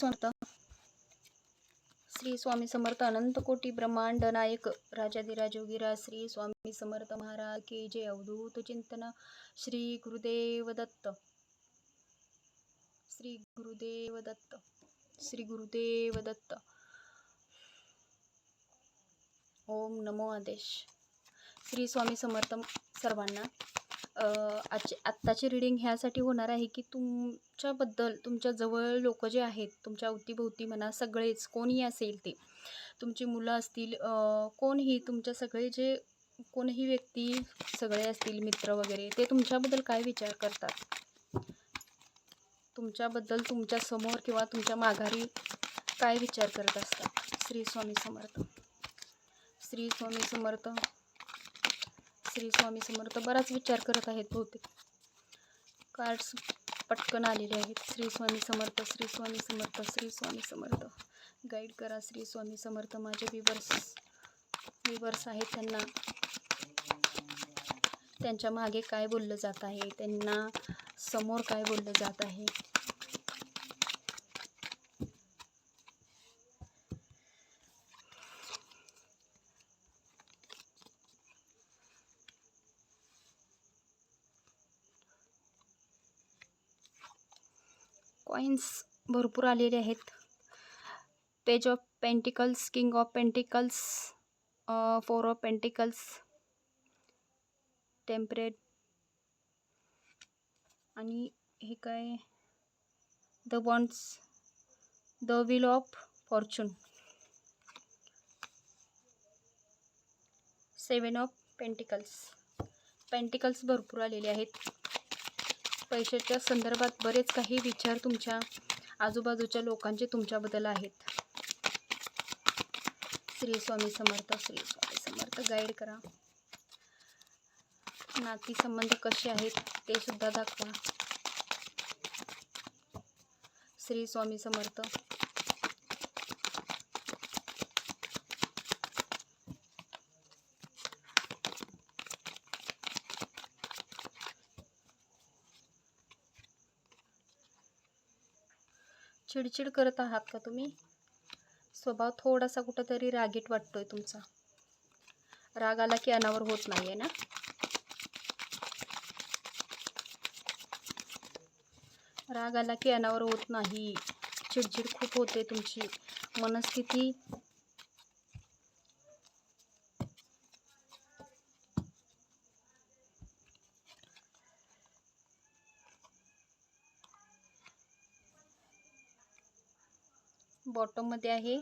समर्थ श्री स्वामी समर्थ अनंत कोटी ब्रह्मांड नायक राजाधिराजोगिरा श्री स्वामी समर्थ महाराज के जय. अवधूत चिंतन श्री गुरुदेव दत्त. श्री गुरुदेव दत्त. श्री गुरुदेव दत्त. ओम नमो आदेश. श्री स्वामी समर्थ सर्वांना आजची आत्ताची रिडिंग ह्यासाठी होणार आहे की तुमच्याबद्दल तुमच्या जवळ लोक जे आहेत तुमच्या अवतीभोवती म्हणा सगळेच कोणीही असेल ते तुमची मुलं असतील कोणही तुमच्या सगळे जे कोणही व्यक्ती सगळे असतील मित्र वगैरे ते तुमच्याबद्दल काय विचार करतात? तुमच्याबद्दल तुमच्यासमोर किंवा तुमच्या माघारी काय विचार करत असतात? श्री स्वामी समर्थ. श्री स्वामी समर्थ. श्री स्वामी समर्थ बराच विचार करत आहेत बहुतेक. कार्ड्स पटकन आलेले आहेत. श्री स्वामी समर्थ श्री स्वामी समर्थ श्री स्वामी समर्थ. गाईड करा श्री स्वामी समर्थ. माझे विवर्स विवर्स आहेत त्यांना. त्यांच्या मागे काय बोललं जात आहे? त्यांना समोर काय बोललं जात आहे? कॉईन्स भरपूर आलेले आहेत. Page of pentacles king of pentacles four of pentacles temperance आणि हे काय? The bonds the wheel of fortune seven of pentacles pentacles भरपूर आलेले आहेत. पैशाच्या संदर्भात बरेच काही विचार तुमच्या आजूबाजूच्या लोकांचे तुमच्याबद्दल आहेत. श्री स्वामी समर्थ श्री स्वामी समर्थ गाईड करा. नाती संबंध कसे आहेत ते सुद्धा दाखवा. श्री स्वामी समर्थ. चिडचिड करत आहात का तुम्ही? स्वभाव थोडासा कुठंतरी रागीट वाटतोय तुमचा. राग आला की अनावर होत नाही आहे ना? राग आला की अनावर होत नाही. चिडचिड खूप होते तुमची. मनस्थिती बॉटममध्ये आहे.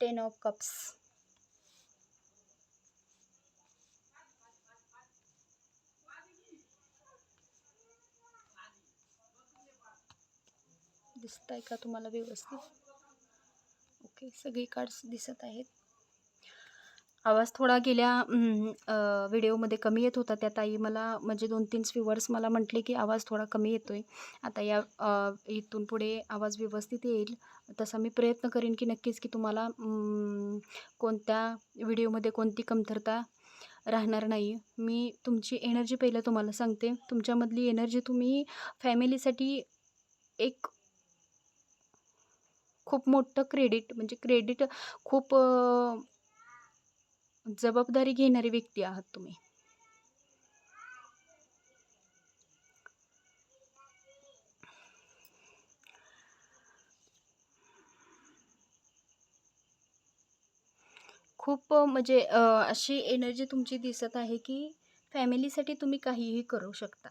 टेन ऑफ कप्स दिसत आहे का तुम्हाला व्यवस्थित? ओके सगळी कार्ड्स दिसत आहेत. आवाज थोडा गेल्या व्हिडिओमध्ये कमी येत होता. त्या ताई मला म्हणजे दोन तीन स्विवर्स मला म्हटले की आवाज थोडा कमी येतो आहे आता या इथून पुढे आवाज व्यवस्थित येईल. तसा मी प्रयत्न करेन की नक्कीच की तुम्हाला कोणत्या व्हिडिओमध्ये कोणती कमतरता राहणार नाही. मी तुमची एनर्जी पहिलं तुम्हाला सांगते. तुमच्यामधली एनर्जी तुम्ही फॅमिलीसाठी एक खूप मोठं क्रेडिट म्हणजे क्रेडिट खूप जबाबदारी घेणारी व्यक्ती आहात तुम्ही. खूप म्हणजे अशी एनर्जी तुमची दिसत आहे की फॅमिलीसाठी तुम्ही काहीही करू शकता.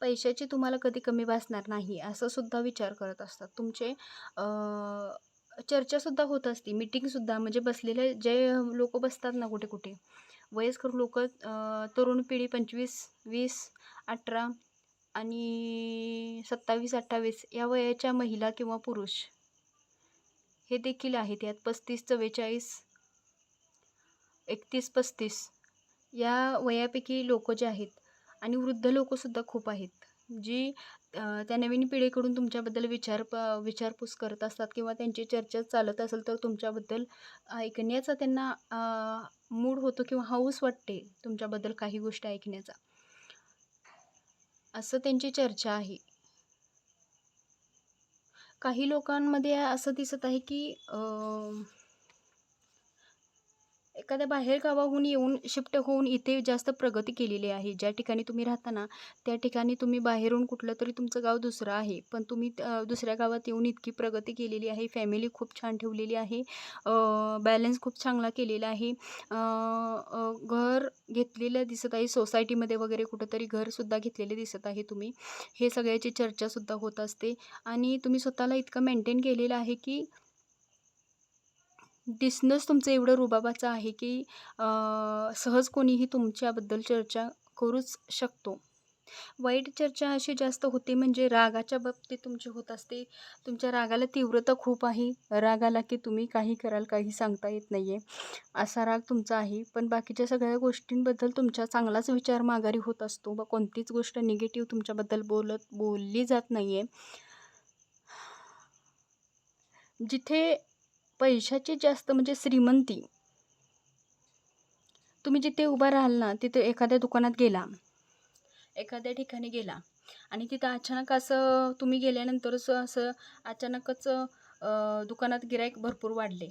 पैशाची तुम्हाला कधी कमी भासणार नाही असं सुद्धा विचार करत असतात. तुमचे चर्चासुद्धा होत असते. मीटिंगसुद्धा म्हणजे बसलेले जे लोक बसतात ना कुठे कुठे वयस्कर लोक तरुण पिढी पंचवीस वीस अठरा आणि सत्तावीस अठ्ठावीस या वयाच्या महिला किंवा पुरुष हे देखील आहेत. यात पस्तीस चव्वेचाळीस एकतीस पस्तीस या वयापैकी लोक जे आहेत आणि वृद्ध लोकसुद्धा खूप आहेत. जी त्या नवीन पिढीकडून तुमच्याबद्दल विचार प विचारपूस करत असतात किंवा त्यांची चर्चा चालत असेल तर तुमच्याबद्दल ऐकण्याचा त्यांना मूड होतो किंवा हौस वाटते तुमच्याबद्दल काही गोष्टी ऐकण्याचा. असं त्यांची चर्चा आहे. काही लोकांमध्ये असं दिसत आहे की एखाद्या बाहेर गावाहून येऊन शिफ्ट होऊन इथे जास्त प्रगती केलेली आहे. ज्या ठिकाणी तुम्ही राहता ना त्या ठिकाणी तुम्ही बाहेरून कुठलं तरी तुमचं गाव दुसरं आहे. पण तुम्ही दुसऱ्या गावात येऊन इतकी प्रगती केलेली आहे. फॅमिली खूप छान ठेवलेली आहे. बॅलन्स खूप चांगला केलेला आहे. घर घेतलेलं दिसत आहे. सोसायटीमध्ये वगैरे कुठंतरी घरसुद्धा घेतलेले दिसत आहे तुम्ही. हे सगळ्याची चर्चासुद्धा होत असते. आणि तुम्ही स्वतःला इतकं मेंटेन केलेलं आहे की डिसनस तुमचं एवढं रुबाबाचं आहे की सहज कोणीही तुमच्याबद्दल चर्चा करूच शकतो. वाईट चर्चा अशी जास्त होते म्हणजे रागाच्या बाबतीत तुमची होत असते. तुमच्या रागाला तीव्रता खूप आहे. राग आला की तुम्ही काही कराल काही सांगता येत नाही आहे असा राग तुमचा आहे. पण बाकीच्या सगळ्या गोष्टींबद्दल तुमचा चांगलाच विचार माघारी होत असतो व कोणतीच गोष्ट निगेटिव्ह तुमच्याबद्दल बोलत बोलली जात नाही आहे जिथे पैशाची जास्त म्हणजे श्रीमंती. तुम्ही जिथे उभा राहाल ना तिथे एखाद्या दुकानात गेला. एखाद्या ठिकाणी गेला. आणि तिथं अचानक असं तुम्ही गेल्यानंतरच असं अचानकच दुकानात गिराईक भरपूर वाढले.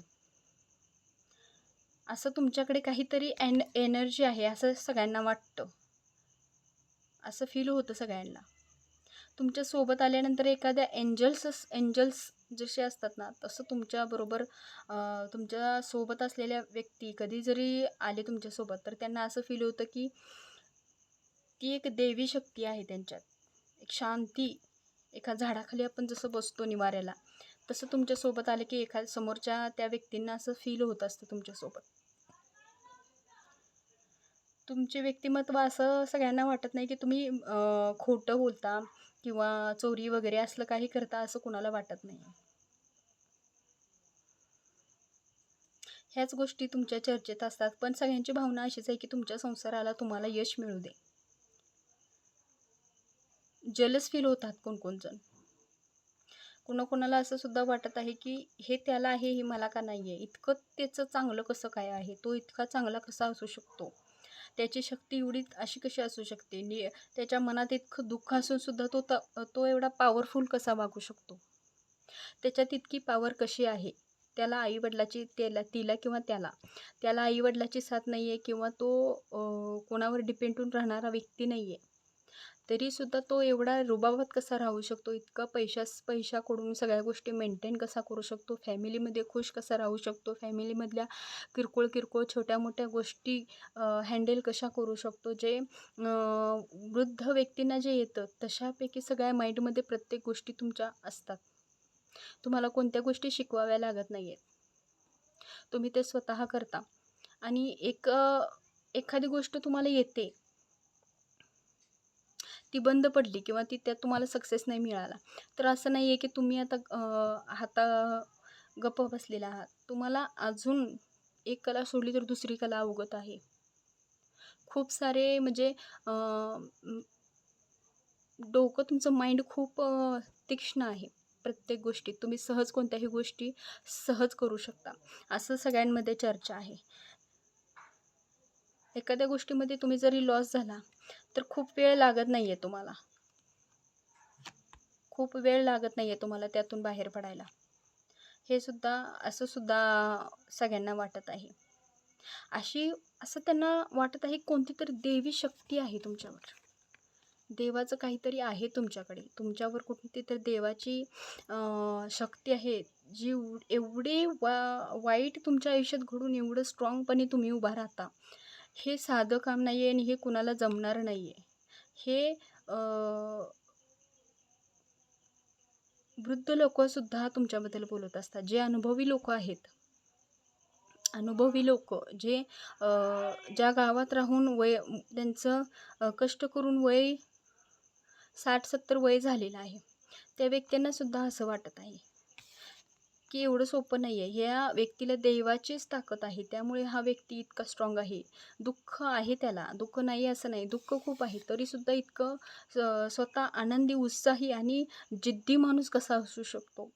असं तुमच्याकडे काहीतरी एन एनर्जी आहे असं सगळ्यांना वाटतं. असं फील होतं सगळ्यांना. तुमच्यासोबत आल्यानंतर एखाद्या एंजल्स एंजल्स जसे असतात ना तसं तुमच्याबरोबर तुमच्यासोबत असलेल्या व्यक्ती कधी जरी आले तुमच्यासोबत तर त्यांना असं फील होतं की ती एक देवी शक्ती आहे त्यांच्यात. एक शांती एका झाडाखाली आपण जसं बसतो निवाऱ्याला तसं तुमच्यासोबत आलं की एखाद समोरच्या त्या व्यक्तींना असं फील होत असतं तुमच्यासोबत तुमचे व्यक्तिमत्व असं सगळ्यांना वाटत नाही की तुम्ही खोटं बोलता किंवा चोरी वगैरे असलं काही करता असं कुणाला वाटत नाही. ह्याच गोष्टी तुमच्या चर्चेत असतात. पण सगळ्यांची भावना अशीच आहे की तुमच्या संसाराला तुम्हाला यश मिळू दे. जलस फील होतात कोणकोणजण. जण कुणाकुणाला असं सुद्धा वाटत आहे की हे त्याला आहे हे मला का नाही आहे इतकं त्याचं चांगलं कसं काय आहे? तो इतका चांगला कसा असू शकतो? त्याची शक्ती एवढी अशी कशी असू शकते? नि त्याच्या मनात इतकं दुःख असूनसुद्धा तो त तो एवढा पॉवरफुल कसा वागू शकतो? त्याच्यात इतकी पॉवर कशी आहे? त्याला आईवडिलाची त्याला तिला किंवा त्याला? त्याला आईवडिलाची साथ नाही आहे किंवा तो कोणावर डिपेंड होऊन राहणारा व्यक्ती नाही आहे तरीसुद्धा तो एवढा रुबाबात कसा राहू शकतो? इतका पैशास पैशाकडून सगळ्या गोष्टी मेंटेन कसा करू शकतो? फॅमिलीमध्ये खुश कसा राहू शकतो? फॅमिलीमधल्या किरकोळ किरकोळ छोट्या मोठ्या गोष्टी हँडल कशा करू शकतो? जे वृद्ध व्यक्तींना जे येतं तशापैकी सगळ्या माइंडमध्ये प्रत्येक गोष्टी तुमच्या असतात. तुम्हाला कोणत्या गोष्टी शिकवाव्या लागत नाही आहेत तुम्ही ते स्वतः करता. आणि एक एखादी गोष्ट तुम्हाला येते ती बंद पडली किंवा ती त्यात तुम्हाला सक्सेस नाही मिळाला. तर असं नाही आहे की तुम्ही आता हाता गप्प बसलेला आहात. तुम्हाला अजून एक कला सोडली तर दुसरी कला अवगत आहे. खूप सारे म्हणजे डोकं तुमचं माइंड खूप तीक्ष्ण आहे प्रत्येक गोष्टीत. तुम्ही सहज कोणत्याही गोष्टी सहज करू शकता. असं सगळ्यांमध्ये चर्चा आहे. एखाद्या गोष्टीमध्ये तुम्ही जरी लॉस झाला तर खूप वेळ लागत नाही आहे तुम्हाला. खूप वेळ लागत नाही आहे तुम्हाला त्यातून बाहेर पडायला. हे सुद्धा असं सुद्धा सगळ्यांना वाटत आहे. अशी असं त्यांना वाटत आहे कोणती तरी देवी शक्ती आहे तुमच्यावर. देवाचं काहीतरी आहे तुमच्याकडे. तुमच्यावर कुठली तर देवाची शक्ती आहे जी एवढे वा वाईट तुमच्या आयुष्यात घडून एवढं स्ट्रॉंगपणे तुम्ही उभा राहता. हे साधं काम नाही आहे आणि हे कुणाला जमणार नाही आहे हे वृद्ध लोकसुद्धा तुमच्याबद्दल बोलत असतात. जे अनुभवी लोक आहेत. अनुभवी लोक जे ज्या गावात राहून वय त्यांचं कष्ट करून वय साठ सत्तर वय झालेलं आहे. त्या व्यक्तींनासुद्धा असं वाटत आहे. की एवढं सोपं नाही आहे या व्यक्तीला देवाचीच ताकद आहे. त्यामुळे हा व्यक्ती इतका स्ट्रॉंग आहे. दुःख आहे त्याला. दुःख नाही असं नाही. दुःख खूप आहे. तरीसुद्धा इतकं स- स्वतः आनंदी उत्साही आणि जिद्दी माणूस कसा असू शकतो?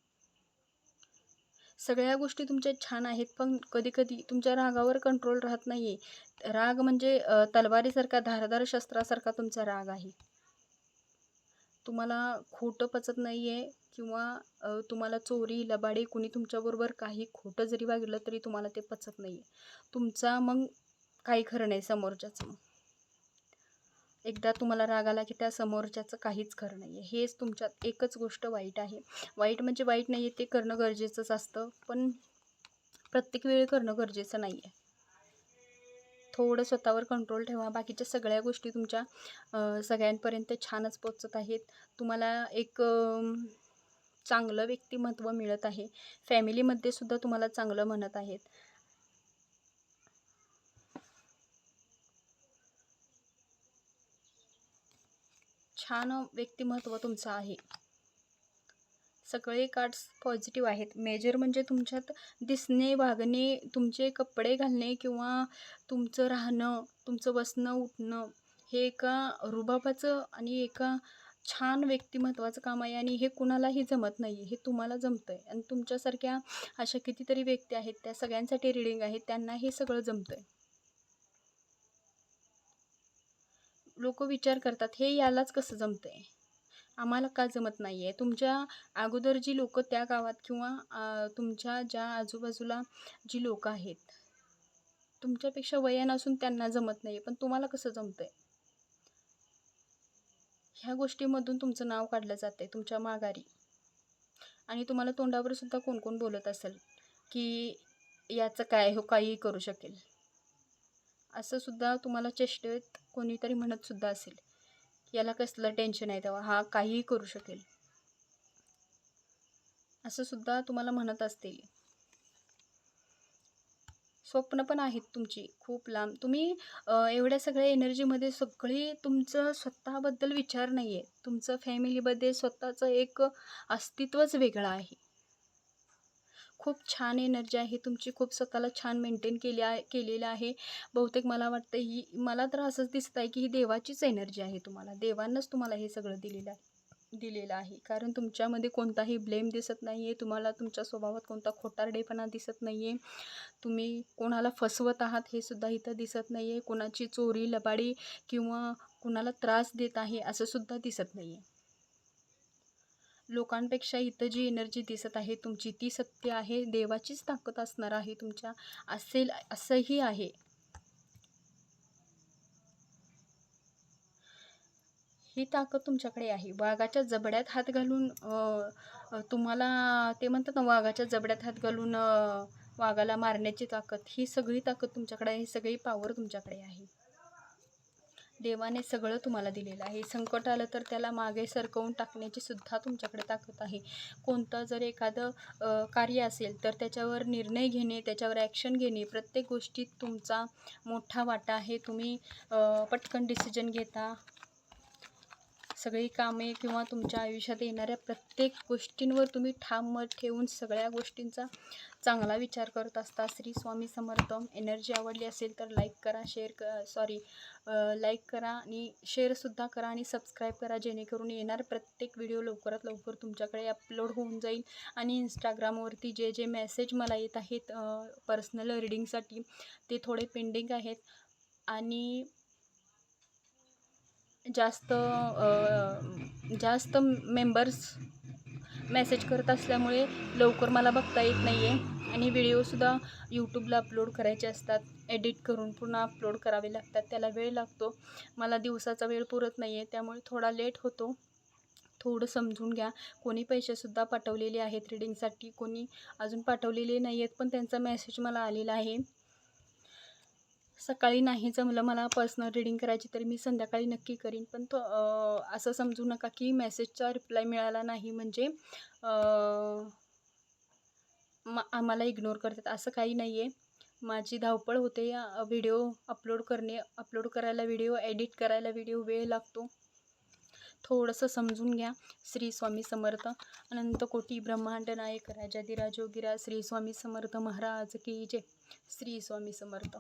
सगळ्या गोष्टी तुमच्या छान आहेत पण कधीकधी तुमच्या रागावर कंट्रोल राहत नाही आहे राग म्हणजे तलवारीसारखा धारदार शस्त्रासारखा तुमचा राग आहे. तुम्हाला खोटं पचत नाही आहे किंवा तुम्हाला चोरी लबाडी कुणी तुमच्याबरोबर काही खोटं जरी वागलं तरी तुम्हाला ते पचत नाही आहे तुमचा मग काही खरं नाही समोरच्याचं मग. एकदा तुम्हाला राग आला की त्या समोरच्याचं काहीच खरं नाही आहे हेच तुमच्यात एकच गोष्ट वाईट आहे. वाईट म्हणजे वाईट नाही आहे ते करणं गरजेचंच असतं. पण प्रत्येक वेळी करणं गरजेचं नाही आहे थोडं स्वतःवर कंट्रोल ठेवा. बाकीच्या सगळ्या गोष्टी तुमच्या सगळ्यांपर्यंत छानच पोचत आहेत. तुम्हाला एक चांगलं व्यक्तिमत्व मिळत आहे. फॅमिलीमध्ये सुद्धा तुम्हाला चांगलं म्हणत आहेत. छान व्यक्तिमत्व तुमचं आहे. सगळे कार्ड्स पॉझिटिव्ह आहेत. मेजर म्हणजे तुमच्यात दिसणे वागणे तुमचे कपडे घालणे किंवा तुमचं राहणं तुमचं बसणं उठणं हे एका रुबाबाचं आणि एका छान व्यक्तिमत्वाचं काम आहे आणि हे कुणालाही जमत नाही आहे हे तुम्हाला जमतं आहे आणि तुमच्यासारख्या अशा कितीतरी व्यक्ती आहेत त्या सगळ्यांसाठी रिडिंग आहे त्यांना हे सगळं जमतं आहे लोक विचार करतात हे यालाच कसं जमतं आहे आम्हाला का जमत नाही आहे तुमच्या अगोदर जी लोकं त्या गावात किंवा तुमच्या ज्या आजूबाजूला जी लोक आहेत तुमच्यापेक्षा वयान असून त्यांना जमत नाही पण तुम्हाला कसं जमतं आहे ह्या गोष्टीमधून तुमचं नाव काढलं जातं आहे तुमच्या माघारी. आणि तुम्हाला तोंडावर सुद्धा कोण कोण बोलत असेल की याचं काय हो काहीही करू शकेल. असं सुद्धा तुम्हाला चेष्टेत कोणीतरी म्हणत सुद्धा असेल. याला कसलं टेन्शन आहे तेव्हा? हा काहीही करू शकेल. असं सुद्धा तुम्हाला म्हणत असतील. स्वप्न पण आहेत तुमची खूप लांब. तुम्ही एवढ्या सगळ्या एनर्जीमध्ये सगळी तुमचं स्वतःबद्दल विचार नाही आहे तुमचं फॅमिलीमध्ये स्वतःचं एक अस्तित्वच वेगळं आहे. खूप छान एनर्जी आहे. तुमची खूप स्वतःला छान मेंटेन केली आहे केलेलं आहे. बहुतेक मला वाटतं ही मला तर असंच दिसत आहे की ही देवाचीच एनर्जी आहे तुम्हाला. देवांनाच तुम्हाला हे सगळं दिलेलं आहे दिलेलं आहे. कारण तुमच्यामध्ये कोणताही ब्लेम दिसत नाही आहे तुम्हाला तुमच्या स्वभावात कोणता खोटारडेपणा दिसत नाही आहे तुम्ही कोणाला फसवत आहात हे सुद्धा इथं दिसत नाही आहे कोणाची चोरी लबाडी किंवा कुणाला त्रास देत आहे असंसुद्धा दिसत नाही आहे लोकांपेक्षा इथं जी एनर्जी दिसत आहे तुमची ती सत्य आहे देवाचीच ताकद असणार आहे तुमच्या असेल असंही आहे. ही ताकद तुमच्याकडे आहे. वाघाच्या जबड्यात हात घालून तुम्हाला ते म्हणतात ना वाघाच्या जबड्यात हात घालून वाघाला मारण्याची ताकद ही सगळी ताकद तुमच्याकडे आहे सगळी पावर तुमच्याकडे आहे. देवाने सगळं तुम्हाला दिलेलं आहे. संकट आलं तर त्याला मागे सरकवून टाकण्याची सुद्धा तुमच्याकडे ताकद आहे. कोणतं जर एखादं कार्य असेल तर त्याच्यावर निर्णय घेणे त्याच्यावर ॲक्शन घेणे प्रत्येक गोष्टीत तुमचा मोठा वाटा आहे. तुम्ही पटकन डिसिजन घेता. सगळी कामे किंवा तुमच्या आयुष्यात येणाऱ्या प्रत्येक गोष्टींवर तुम्ही ठाम मत ठेवून सगळ्या गोष्टींचा चांगला विचार करत असता. श्री स्वामी समर्थ. एनर्जी आवडली असेल तर लाईक करा शेअर क सॉरी लाईक करा आणि शेअरसुद्धा करा आणि सबस्क्राईब करा जेणेकरून येणार प्रत्येक व्हिडिओ लवकरात लवकर तुमच्याकडे अपलोड होऊन जाईल. आणि इंस्टाग्रामवरती जे जे मेसेज मला येत आहेत पर्सनल रिडिंगसाठी ते थोडे पेंडिंग आहेत. आणि जास्त जास्त मेंबर्स मेसेज करत असल्यामुळे लवकर मला बघता येत नाही आहे आणि व्हिडिओसुद्धा यूट्यूबला अपलोड करायचे असतात. एडिट करून पुन्हा अपलोड करावे लागतात. त्याला वेळ लागतो. मला दिवसाचा वेळ पुरत नाही आहे त्यामुळे थोडा लेट होतो. थोडं समजून घ्या. कोणी पैसेसुद्धा पाठवलेले आहेत रिडिंगसाठी कोणी अजून पाठवलेले नाही आहेत पण त्यांचा मेसेज मला आलेला आहे. सकाळी नाही जमलं मला पर्सनल रीडिंग करायची तर मी संध्याकाळी नक्की करीन. पण तो असं समजू नका की मेसेजचा रिप्लाय मिळाला नाही. म्हणजे म आम्हाला इग्नोर करतात. असं काही नाही आहे माझी धावपळ होते. व्हिडिओ अपलोड करणे अपलोड करायला व्हिडिओ एडिट करायला व्हिडिओ वेळ लागतो. थोडंसं समजून घ्या. श्री स्वामी समर्थ. अनंत कोटी ब्रह्मांड नायक. राजाधिराजोगिरा श्री स्वामी समर्थ महाराज की जय. श्री स्वामी समर्थ.